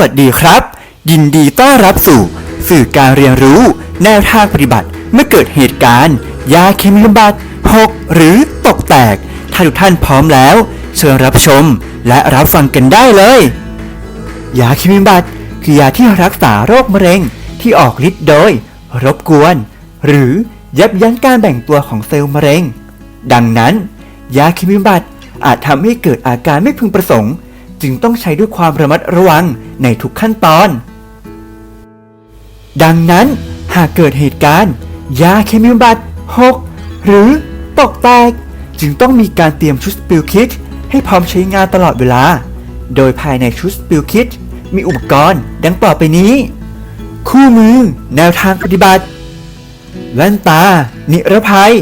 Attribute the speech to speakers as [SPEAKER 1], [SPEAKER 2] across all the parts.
[SPEAKER 1] วัสดีครับ ยินดีต้อนรับสู่ สื่อการเรียนรู้ แนวทางปฏิบัติ เมื่อเกิดเหตุการณ์ ยาเคมีบำบัดหกหรือตกแตก ถ้าทุกท่านพร้อมแล้ว เชิญรับชมและรับฟังกันได้เลย ยาเคมีบำบัดคือยาที่รักษาโรคมะเร็งที่ออกฤทธิ์โดย รบกวน หรือยับยั้งการแบ่งตัวของเซลล์มะเร็ง ดังนั้น ยาเคมีบำบัดอาจทำให้เกิดอาการไม่พึงประสงค์ จึงต้องใช้ด้วยความระมัดระวังในทุกขั้นตอน ดังนั้นหากเกิดเหตุการณ์ ยาเคมีบำบัดหกหรือตกแตก จึงต้องมีการเตรียมชุดสปิลคิดให้พร้อมใช้งานตลอดเวลา โดยภายในชุดสปิลคิดมีอุปกรณ์ดังต่อไปนี้ คู่มือ แนวทางปฏิบัติ แว่นตา นิรภัย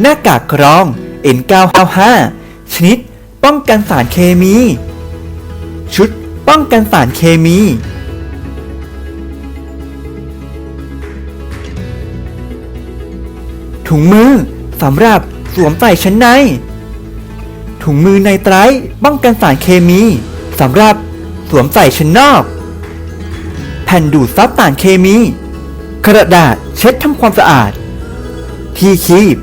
[SPEAKER 1] หน้ากากกรอง N995 ชนิด ป้องกันสารเคมี ชุดป้องกันสารเคมี ถุงมือสำหรับสวมใส่ชั้นใน ถุงมือในไตรป้องกันสารเคมีสำหรับสวมใส่ชั้นนอก แผ่นดูดซับสารเคมี กระดาษเช็ดทำความสะอาด ที่คีบ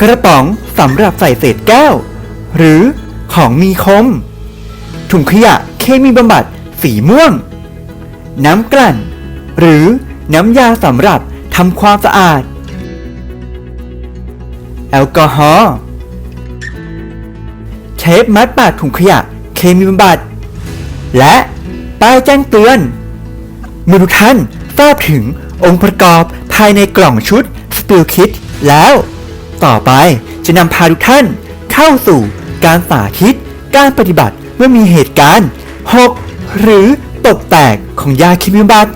[SPEAKER 1] กระป๋องสำหรับใส่เศษแก้ว หรือของมีคม ถุงขยะเคมีบำบัดสีม่วง น้ำกลั่น หรือน้ำยาสำหรับทำความสะอาด แอลกอฮอล์เทปมัดปากถุงขยะเคมีบำบัด และป้ายแจ้งเตือนเมื่อทุกท่านทราบถึงองค์ประกอบภายในกล่องชุดสปิลคิดแล้ว ต่อไปจะนำพาทุกท่านเข้าสู่ การสาธิตการปฏิบัติเมื่อมีเหตุการณ์หกหรือตกแตกของยาเคมีบำบัด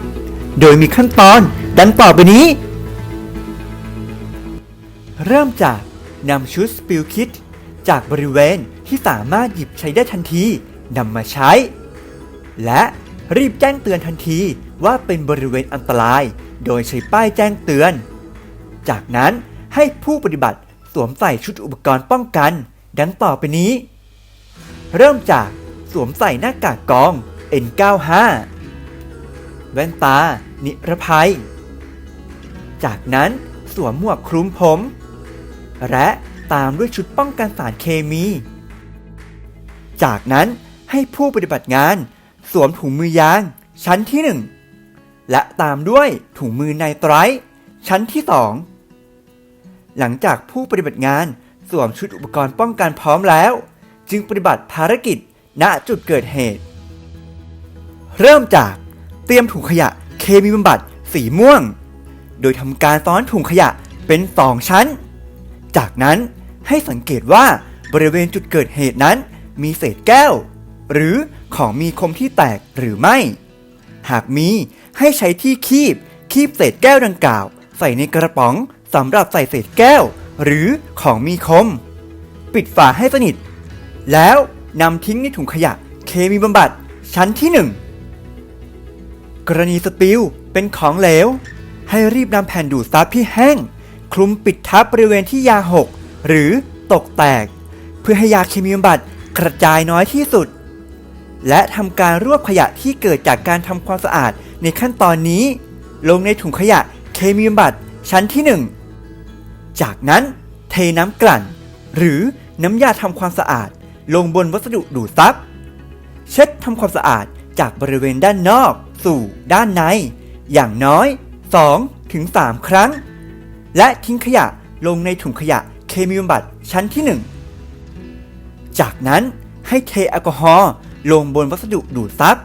[SPEAKER 1] โดยมีขั้นตอนดังต่อไปนี้ เริ่มจากนำชุดสปิลคิด จากบริเวณที่สามารถหยิบใช้ได้ทันทีนำมาใช้ และรีบแจ้งเตือนทันทีว่าเป็นบริเวณอันตราย โดยใช้ป้ายแจ้งเตือน จากนั้นให้ผู้ปฏิบัติสวมใส่ชุดอุปกรณ์ป้องกัน ดังต่อไปนี้ เริ่มจากสวมใส่หน้ากากกอง N95 แว่นตา นิรภัย จากนั้นสวมหมวกคลุมผม และตามด้วยชุดป้องกันสารเคมี จากนั้นให้ผู้ปฏิบัติงานสวมถุงมือยาง ชั้นที่ 1 และตามด้วยถุงมือไนไตรชั้นที่ 2 หลังจากผู้ปฏิบัติงาน สวมชุดอุปกรณ์ป้องกันพร้อมแล้ว จึงปฏิบัติภารกิจณจุดเกิดเหตุ เริ่มจากเตรียมถุงขยะเคมีบำบัดสีม่วง โดยทำการซ้อนถุงขยะเป็นสองชั้น จากนั้นให้สังเกตว่าบริเวณจุดเกิดเหตุนั้น มีเศษแก้ว หรือของมีคมที่แตกหรือไม่ หากมีให้ใช้ที่คีบคีบเศษแก้วดังกล่าว ใส่ในกระป๋องสำหรับใส่เศษแก้ว หรือของมีคม ปิดฝาให้สนิท แล้วนำทิ้งในถุงขยะเคมีบำบัดชั้นที่ 1 กรณีสปิลเป็นของเหลว ให้รีบนำแผ่นดูดซับที่แห้ง คลุมปิดทับบริเวณที่ยาหก หรือตกแตก เพื่อให้ยาเคมีบำบัดกระจายน้อยที่สุด และทำการรวบขยะที่เกิดจากการทำความสะอาดในขั้นตอนนี้ ลงในถุงขยะเคมีบำบัดชั้นที่ 1 จากนั้นเทน้ำกลั่น หรือน้ำยาทำความสะอาดลงบนวัสดุดูดซับ เช็ดทำความสะอาดจากบริเวณด้านนอก สู่ด้านใน อย่างน้อย 2-3ถึงครั้ง และทิ้งขยะลงในถุงขยะเคมีบำบัดชั้นที่ 1 จากนั้นให้เทแอลกอฮอล์ลงบนวัสดุดูดซับ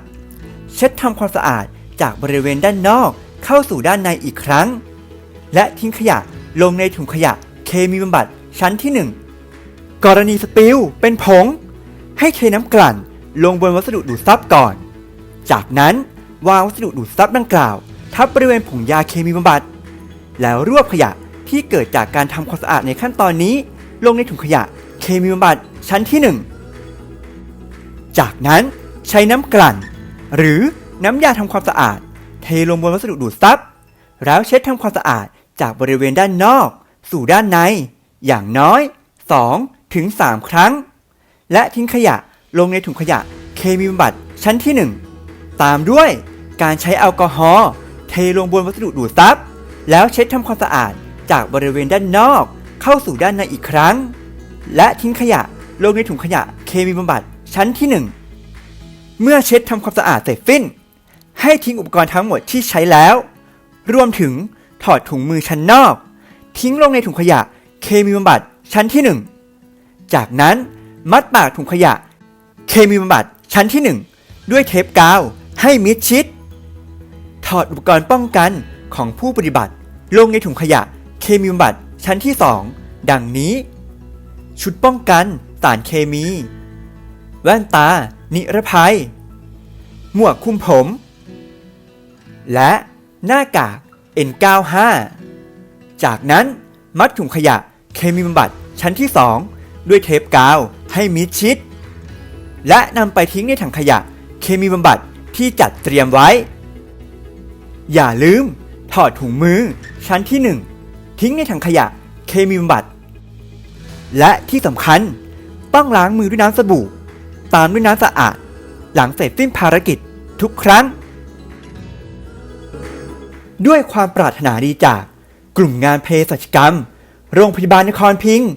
[SPEAKER 1] เช็ดทำความสะอาดจากบริเวณด้านนอกเข้าสู่ด้านในอีกครั้ง และทิ้งขยะ ลงในถุงขยะเคมีบำบัดชั้นที่ 1 กรณีสปิลเป็นผง ให้เทน้ำกลั่นลงบนวัสดุดูดซับก่อน จากนั้นวางวัสดุดูดซับดังกล่าว ทับบริเวณผงยาเคมีบำบัด แล้วรวบขยะที่เกิดจากการทำความสะอาดในขั้นตอนนี้ ลงในถุงขยะเคมีบำบัดชั้นที่ 1 จากนั้นใช้น้ำกลั่น หรือน้ำยาทำความสะอาด เทลงบนวัสดุดูดซับแล้วเช็ดทำความสะอาด จากบริเวณด้านนอก สู่ด้านใน อย่างน้อย 2 ถึง 3 ครั้ง และทิ้งขยะลงในถุงขยะเคมีบำบัดชั้นที่ตามด้วยการใช้แอลกอฮอล์เทลงบนวัสดุดูดซับแล้วเช็ดทำความสะอาดจากบริเวณด้านนอก เข้าสู่ด้านในอีกครั้ง และทิ้งขยะลงในถุงขยะเคมีบำบัดชั้นที่ 1 เมื่อเช็ดทำความสะอาดเสร็จสิ้น ให้ทิ้งอุปกรณ์ทั้งหมดที่ใช้แล้ว รวมถึง ถอดถุงมือชั้นนอก ทิ้งลงในถุงขยะเคมีบำบัดชั้นที่ 1 จากนั้นมัดปากถุงขยะ เคมีบำบัดชั้นที่ 1 ด้วยเทปกาวให้มิดชิด ถอดอุปกรณ์ป้องกันของผู้ปฏิบัติ ลงในถุงขยะเคมีบำบัดชั้นที่ 2 ดังนี้ ชุดป้องกันสารเคมี แว่นตา นิรภัย หมวกคุมผม และหน้ากาก N95 จากนั้นมัดถุงขยะเคมีบำบัดชั้นที่ 2 ด้วยเทปกาวให้มิดชิด และนำไปทิ้งในถังขยะเคมีบำบัดที่จัดเตรียมไว้ อย่าลืม ถอดถุงมือชั้นที่ 1 ทิ้งในถังขยะเคมีบำบัด และที่สำคัญต้องล้างมือด้วยน้ำสบู่ ตามด้วยน้ำสะอาด หลังเสร็จสิ้นภารกิจทุกครั้ง ด้วยความปรารถนาดีจาก กลุ่มงานเภสัชกรรม โรงพยาบาลนครพิงค์